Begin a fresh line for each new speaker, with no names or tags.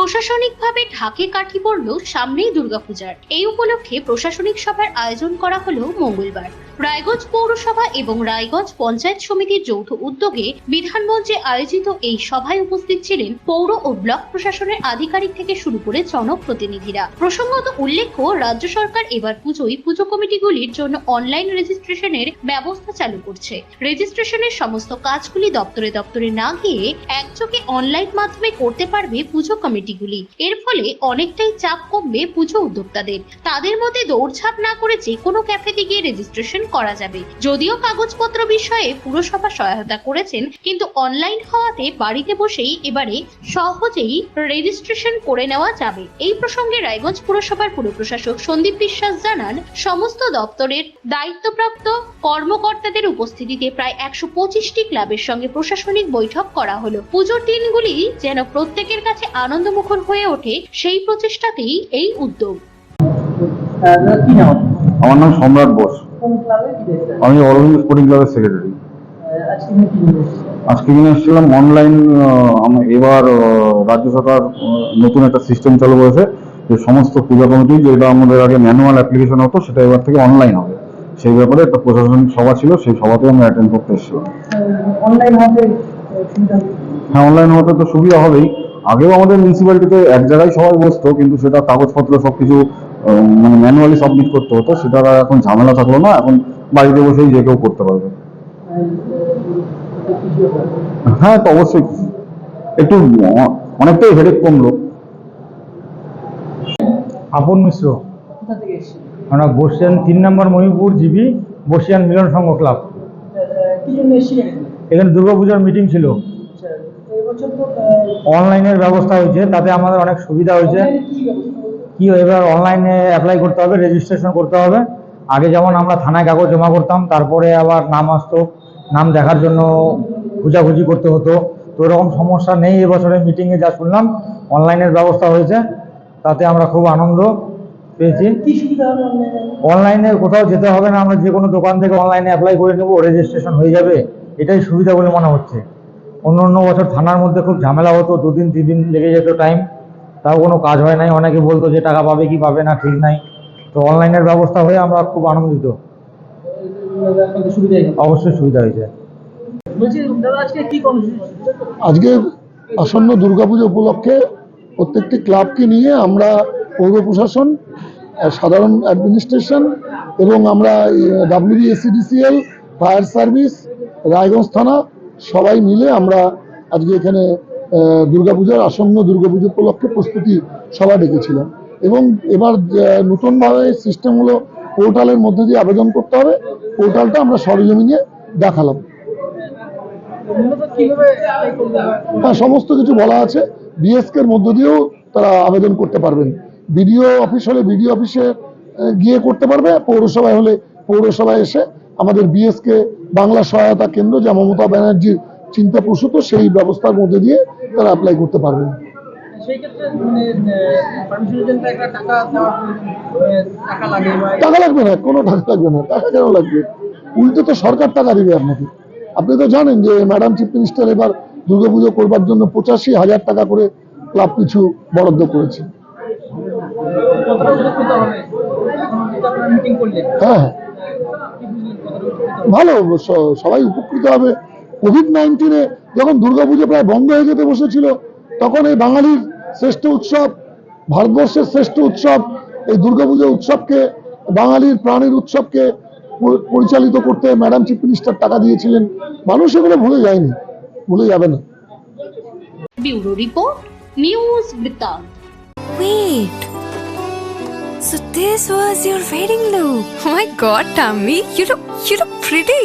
প্রশাসনিকভাবে ঢাকে কাঠি পড়ল সামনেই দুর্গাপূজার। এই উপলক্ষে প্রশাসনিক সভার আয়োজন করা হলো মঙ্গলবার। রায়গঞ্জ পৌরসভা এবং রায়গঞ্জ পঞ্চায়েত সমিতির যৌথ উদ্যোগে বিধানমঞ্চে আয়োজিত এই সভায় উপস্থিত ছিলেন পৌর ও ব্লক প্রশাসনের আধিকারিক থেকে শুরু করে জনপ্রতিনিধিরা প্রসঙ্গত উল্লেখ্য, রাজ্য সরকার এবার পুজোয় পুজো কমিটিগুলির জন্য অনলাইন রেজিস্ট্রেশনের ব্যবস্থা চালু করছে। রেজিস্ট্রেশনের সমস্ত কাজগুলি দপ্তরে দপ্তরে না গিয়ে একযোগে অনলাইন মাধ্যমে করতে পারবে পুজো কমিটিগুলি। এর ফলে অনেকটাই চাপ কমবে পুজো উদ্যোক্তাদের। তাদের মধ্যে দৌড়ঝাঁপ না করে যে কোনো ক্যাফেতে গিয়ে রেজিস্ট্রেশন করা যাবে। যদিও কাগজপত্র বিষয়ে পুরসভা সহায়তা করেছেন, কিন্তু অনলাইন হওয়াতে বাড়িতে বসেই এবারে সহজেই রেজিস্ট্রেশন করে নেওয়া যাবে। এই প্রসঙ্গে রায়গঞ্জ পুরসভার পুর প্রশাসক সন্দীপ বিশ্বাস জানান, সমস্ত দপ্তরের দায়িত্বপ্রাপ্ত কর্মকর্তাদের উপস্থিতিতে প্রায় একশো পঁচিশটি ক্লাবের সঙ্গে প্রশাসনিক বৈঠক করা হলো। পুজোর দিনগুলি যেন প্রত্যেকের কাছে আনন্দমুখর হয়ে ওঠে, সেই প্রচেষ্টাতেই এই উদ্যোগ।
আমার নাম সম্রাট বোস। আমি অরবিন্দ স্পোর্টিং ক্লাবের সেক্রেটারি
আজকে
কিনে এসেছিলাম অনলাইন এবার রাজ্য সরকার নতুন একটা সিস্টেম চালু করেছে যে সমস্ত পূজা কমিটি যেটা আমাদের আগে ম্যানুয়াল অ্যাপ্লিকেশন হতো সেটা এবার থেকে অনলাইন হবে। সেই ব্যাপারে একটা প্রশাসনিক সভা ছিল সেই সভাতে আমরা অ্যাটেন্ড করতে এসেছিলাম। হ্যাঁ অনলাইন হতে তো সুবিধা হবেই। আগেও আমাদের মিউনিসিপ্যালিটিতে এক জায়গায় সবাই বসতো কিন্তু সেটা কাগজপত্র সব কিছু মানে ম্যানুয়ালি সাবমিট করতে হতো সেটা আর এখন ঝামেলা থাকল না এখন বাড়িতে বসেই যে কেউ করতে পারবে। হ্যাঁ তো অবশ্যই। একটু অনেকটাই হেডেক কমলো।
আপন মিশ্র। আমরা বসিয়ান তিন নম্বর মহিপুর জিবি বসিয়ান মিলন সংঘ ক্লাব।
কি জন্য এসেছিলেন এখানে?
দুর্গাপূজার মিটিং ছিল।
আচ্ছা
অনলাইনের ব্যবস্থা হয়েছে তাতে আমাদের অনেক সুবিধা হয়েছে।
কি
এবার অনলাইনে অ্যাপ্লাই করতে হবে রেজিস্ট্রেশন করতে হবে। আগে যেমন আমরা থানায় কাগজ জমা করতাম তারপরে আবার নাম আসতো নাম দেখার জন্য খোঁজাখুঁজি করতে হতো। তো এরকম সমস্যা নেই এবছরে মিটিংয়ে যা শুনলাম অনলাইনের ব্যবস্থা হয়েছে তাতে আমরা খুব আনন্দ পেয়েছি।
অনলাইনে
কোথাও যেতে হবে না আমরা যে কোনো দোকান থেকে অনলাইনে অ্যাপ্লাই করে নেব রেজিস্ট্রেশন হয়ে যাবে এটাই সুবিধা বলে মনে হচ্ছে। অন্য অন্য বছর থানার মধ্যে খুব ঝামেলা হতো দুদিন তিন দিন লেগে যেত টাইম তাও কোনো কাজ হয় নাই। অনেকে বলতো যে টাকা পাবে কি পাবে না ঠিক নাই। তো অনলাইনের ব্যবস্থা হয়ে আমরা খুব আনন্দিত। অবশ্যই সুবিধা হয়েছে।
আজকে কি কর্মসূচি
আজকে আসন্ন দুর্গাপুজো উপলক্ষে প্রত্যেকটি ক্লাবকে নিয়ে আমরা পৌর প্রশাসন সাধারণ অ্যাডমিনিস্ট্রেশন এবং আমরা ডাব্লিউবিএসিডিসিএল ফায়ার সার্ভিস রায়গঞ্জ থানা সবাই মিলে আমরা আজকে এখানে দুর্গাপূজার আসন্ন দুর্গাপুজো উপলক্ষে প্রস্তুতি সভা ডেকেছিলাম। এবং এবার নতুনভাবে সিস্টেম হলো পোর্টালের মধ্যে দিয়ে আবেদন করতে হবে। পোর্টালটা আমরা সরজমিনে দেখালাম। হ্যাঁ সমস্ত কিছু বলা আছে। বিএসকে এর মধ্য দিয়েও তারা আবেদন করতে পারবেন। বিডিও অফিস হলে বিডিও অফিসে গিয়ে করতে পারবে। পৌরসভায় হলে পৌরসভায় এসে আমাদের বিএসকে বাংলা সহায়তা কেন্দ্র, যা মমতা ব্যানার্জির চিন্তা প্রসূত সেই ব্যবস্থার মধ্যে দিয়ে তারা অ্যাপ্লাই করতে পারবেন
মানে টাকা
লাগবে না কোনো টাকা লাগবে না। টাকা কেন লাগবে? উল্টে তো সরকার টাকা দিবে আপনাকে। আপনি তো জানেন যে ম্যাডাম চিফ মিনিস্টার এবার দুর্গাপুজো করবার জন্য পঁচাশি হাজার টাকা করে ক্লাব পিছু বরাদ্দ করেছে। হ্যাঁ হ্যাঁ? ভালো সবাই উপকৃত হবে। কোভিড নাইন্টিনে যখন দুর্গাপুজো প্রায় বন্ধ হয়ে যেতে বসেছিল তখন এই বাঙালির শ্রেষ্ঠ উৎসব ভারতবর্ষের শ্রেষ্ঠ উৎসব এই দুর্গাপুজো উৎসবকে বাঙালির প্রাণের উৎসবকে পরিচালিত করতে ম্যাডাম চিফ মিনিস্টার টাকা দিয়েছিলেন মানুষ এগুলো ভুলে যায়নি ভুলে যাবে না
bureau report news Brittanto
Wait. So this was your wedding look. Oh my god, Tammy, you look you look pretty.